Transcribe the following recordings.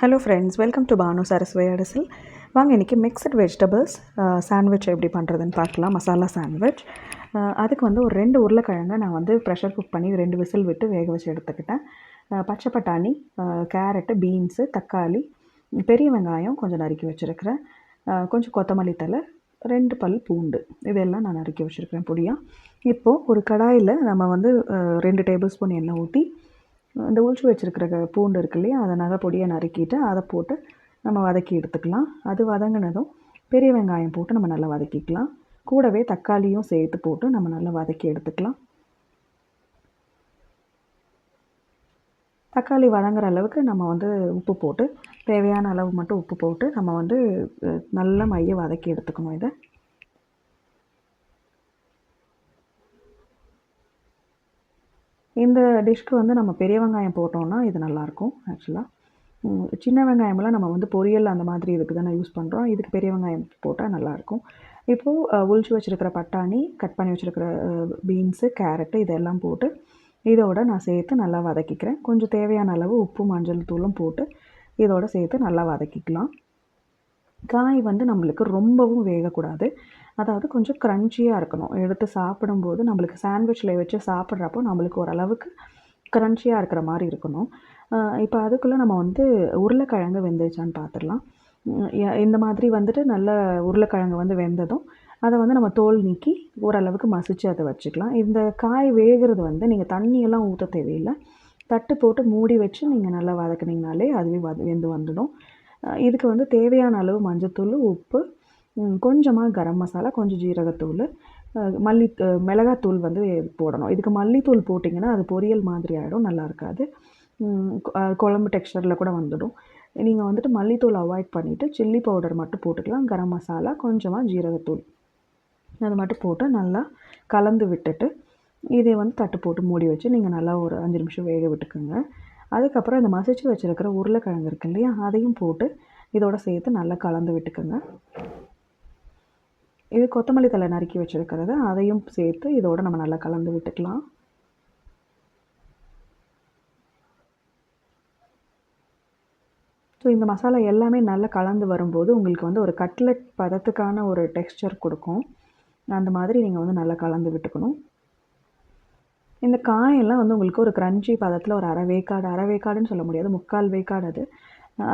Hello friends welcome to Banu Saraswathi அரசில் வாங்க இன்றைக்கி மிக்சட் வெஜிடபிள்ஸ் சாண்ட்விச் எப்படி பண்ணுறதுன்னு பார்க்கலாம். மசாலா சாண்ட்விச் அதுக்கு வந்து ஒரு ரெண்டு உருளைக்கிழங்கை நான் வந்து ப்ரெஷர் குக் பண்ணி ரெண்டு விசில் விட்டு வேக வச்சு எடுத்துக்கிட்டேன். பச்சை பட்டாணி கேரட்டு பீன்ஸு தக்காளி பெரிய வெங்காயம் கொஞ்சம் நறுக்கி வச்சுருக்கிறேன். கொஞ்சம் கொத்தமல்லி தழை ரெண்டு பல் பூண்டு. இதெல்லாம் நான் நறுக்கி வச்சுருக்கிறேன் பொடியாக இப்போது ஒரு கடாயில் நம்ம வந்து ரெண்டு டேபிள் ஸ்பூன் எண்ணெய் ஊற்றி இந்த உளிச்சு வச்சுருக்கிற பூண்டு இருக்கு இல்லையா அதை நகை பொடியை நறுக்கிட்டு அதை போட்டு நம்ம வதக்கி எடுத்துக்கலாம். அது வதங்கினதும் பெரிய வெங்காயம் போட்டு நம்ம நல்லா வதக்கிக்கலாம். கூடவே தக்காளியும் சேர்த்து போட்டு நம்ம நல்லா வதக்கி எடுத்துக்கலாம். தக்காளி வதங்குற அளவுக்கு நம்ம வந்து உப்பு போட்டு தேவையான அளவு மட்டும் உப்பு போட்டு நம்ம வந்து நல்ல மைய வதக்கி எடுத்துக்கணும் இதை. இந்த டிஷ்க்கு வந்து நம்ம பெரிய வெங்காயம் போட்டோம்னா இது நல்லாயிருக்கும் ஆக்சுவலாக சின்ன வெங்காயமெல்லாம் நம்ம வந்து பொரியல் அந்த மாதிரி இதுக்கு தானே யூஸ் பண்ணுறோம் இதுக்கு பெரிய வெங்காயம் போட்டால் நல்லாயிருக்கும். இப்போது உளிச்சு வச்சுருக்கிற பட்டாணி கட் பண்ணி வச்சுருக்கிற பீன்ஸு கேரட்டு இதெல்லாம் போட்டு இதோட நான் சேர்த்து நல்லா வதக்கிக்கிறேன். கொஞ்சம் தேவையான அளவு உப்பு மஞ்சள் தூளும் போட்டு இதோட சேர்த்து நல்லா வதக்கிக்கலாம். காய் வந்து நம்மளுக்கு ரொம்பவும் வேகக்கூடாது. அதாவது கொஞ்சம் க்ரன்ச்சியாக இருக்கணும். எடுத்து சாப்பிடும்போது நம்மளுக்கு சாண்ட்விச்சில் வச்சு சாப்பிட்றப்போ நம்மளுக்கு ஓரளவுக்கு க்ரன்ச்சியாக இருக்கிற மாதிரி இருக்கணும். இப்போ அதுக்குள்ளே நம்ம வந்து உருளைக்கிழங்கு வெந்துச்சான்னு பார்த்துடலாம் இந்த மாதிரி வந்துட்டு நல்ல உருளைக்கிழங்கு வந்து வெந்ததும் அதை வந்து நம்ம தோல் நீக்கி ஓரளவுக்கு மசிச்சு அதை வச்சுக்கலாம். இந்த காய் வேகிறது வந்து நீங்கள் தண்ணியெல்லாம் ஊற்ற தேவையில்லை. தட்டு போட்டு மூடி வச்சு நீங்கள் நல்லா வதக்குனீங்கனாலே அதுவே வத வெந்து வந்துடும். இதுக்கு வந்து தேவையான அளவு மஞ்சத்தூள் உப்பு கொஞ்சமாக கரம் மசாலா கொஞ்சம் ஜீரகத்தூள் மல்லி மிளகாத்தூள் வந்து போடணும். இதுக்கு மல்லித்தூள் போட்டிங்கன்னா அது பொரியல் மாதிரி ஆகிடும் நல்லா இருக்காது. குழம்பு டெக்ஸ்டரில் கூட வந்துடும். நீங்கள் வந்துட்டு மல்லித்தூள் அவாய்ட் பண்ணிவிட்டு சில்லி பவுடர் மட்டும் போட்டுக்கலாம். கரம் மசாலா கொஞ்சமாக ஜீரகத்தூள். அது மட்டும் போட்டு நல்லா கலந்து விட்டுட்டு இதை வந்து தட்டு போட்டு மூடி வச்சு நீங்கள் நல்லா ஒரு அஞ்சு நிமிஷம் வேக விட்டுக்குங்க. அதுக்கப்புறம் இந்த மசிச்சு வச்சுருக்கிற உருளைக்கிழங்கு இருக்கு இல்லையா அதையும் போட்டு இதோட சேர்த்து நல்லா கலந்து விட்டுக்குங்க. இது கொத்தமல்லி தழை நறுக்கி வச்சுருக்கிறது. அதையும் சேர்த்து இதோடு நம்ம நல்லா கலந்து விட்டுக்கலாம். ஸோ இந்த மசாலா எல்லாமே நல்லா கலந்து வரும்போது உங்களுக்கு வந்து ஒரு கட்லெட் பதத்துக்கான ஒரு டெக்ஸ்சர் கொடுக்கும். அந்த மாதிரி நீங்கள் வந்து நல்லா கலந்து விட்டுக்கணும். இந்த காயெல்லாம் வந்து உங்களுக்கு ஒரு க்ரன்ச்சி பதத்தில் ஒரு அரை வேக்காடு அரை வேக்காடுன்னு சொல்ல முடியாது. முக்கால் வேக்காடு அது.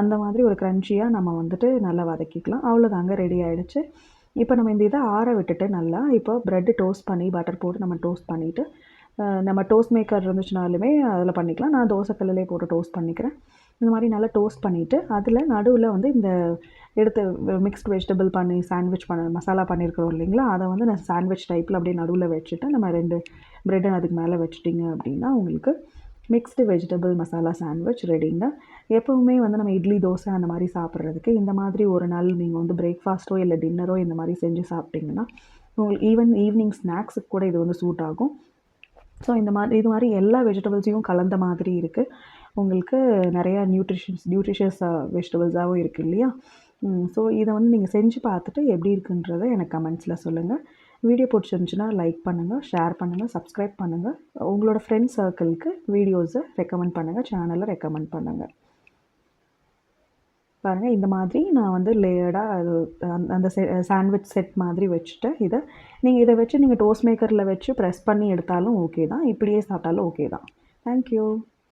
அந்த மாதிரி ஒரு க்ரன்ச்சியாக நம்ம வந்துட்டு நல்லா வதக்கிக்கலாம். அவ்வளோதாங்க ரெடி ஆகிடுச்சு இப்போ நம்ம இந்த இதை ஆற விட்டுட்டு நல்லா இப்போ ப்ரெட்டு டோஸ்ட் பண்ணி பட்டர் போட்டு நம்ம டோஸ்ட் பண்ணிவிட்டு நம்ம டோஸ்ட் மேக்கர் இருந்துச்சுனாலுமே அதில் பண்ணிக்கலாம். நான் தோசைக்கல்லே போட்டு டோஸ்ட் பண்ணிக்கிறேன். இந்த மாதிரி நல்லா டோஸ்ட் பண்ணிவிட்டு அதில் நடுவில் வந்து இந்த எடுத்து மிக்ஸ்ட் வெஜிடபிள் பண்ணி சாண்ட்விச் பண்ண மசாலா பண்ணியிருக்கிறோம் இல்லைங்களா? அதை வந்து நான் சாண்ட்விச் டைப்பில் அப்படியே நடுவில் வச்சுட்டு நம்ம ரெண்டு ப்ரெட்டை அதுக்கு மேலே வச்சுட்டிங்க அப்படின்னா உங்களுக்கு மிக்ஸ்டு வெஜிடபிள் மசாலா சாண்ட்விச் ரெடிங்க எப்போவுமே வந்து நம்ம இட்லி தோசை அந்த மாதிரி சாப்பிட்றதுக்கு இந்த மாதிரி ஒரு நாள் நீங்கள் வந்து பிரேக்ஃபாஸ்ட்டோ இல்லை டின்னரோ இந்த மாதிரி செஞ்சு சாப்பிட்டிங்கன்னா உங்களுக்கு ஈவன் ஈவினிங் ஸ்நாக்ஸுக்கு கூட இது வந்து சூட் ஆகும். ஸோ இந்த மாதிரி இது மாதிரி எல்லா வெஜிடபிள்ஸையும் கலந்த மாதிரி இருக்குது உங்களுக்கு நிறையா நியூட்ரிஷன்ஸ் நியூட்ரிஷியஸ் வெஜிடபிள்ஸாகவும் இருக்குது இல்லையா? ஸோ இதை வந்து நீங்கள் செஞ்சு பார்த்துட்டு எப்படி இருக்குன்றதை எனக்கு கமெண்ட்ஸில் சொல்லுங்கள் வீடியோ பிடிச்சிருந்துச்சுன்னா லைக் பண்ணுங்கள் ஷேர் பண்ணுங்கள் சப்ஸ்கிரைப் பண்ணுங்கள் உங்களோட ஃப்ரெண்ட்ஸ் சர்க்கிளுக்கு வீடியோஸை ரெக்கமெண்ட் பண்ணுங்கள் சேனலை ரெக்கமெண்ட் பண்ணுங்கள் பாருங்கள் இந்த மாதிரி நான் வந்து லேயர்டாக அது அந்த- அந்த செ சாண்ட்விச் செட் மாதிரி வச்சுட்டு இதை நீங்கள் இதை வச்சு நீங்கள் டோஸ்ட் மேக்கரில் வச்சு ப்ரெஸ் பண்ணி எடுத்தாலும் ஓகே தான் இப்படியே சாப்பிட்டாலும் ஓகே தான். தேங்க்யூ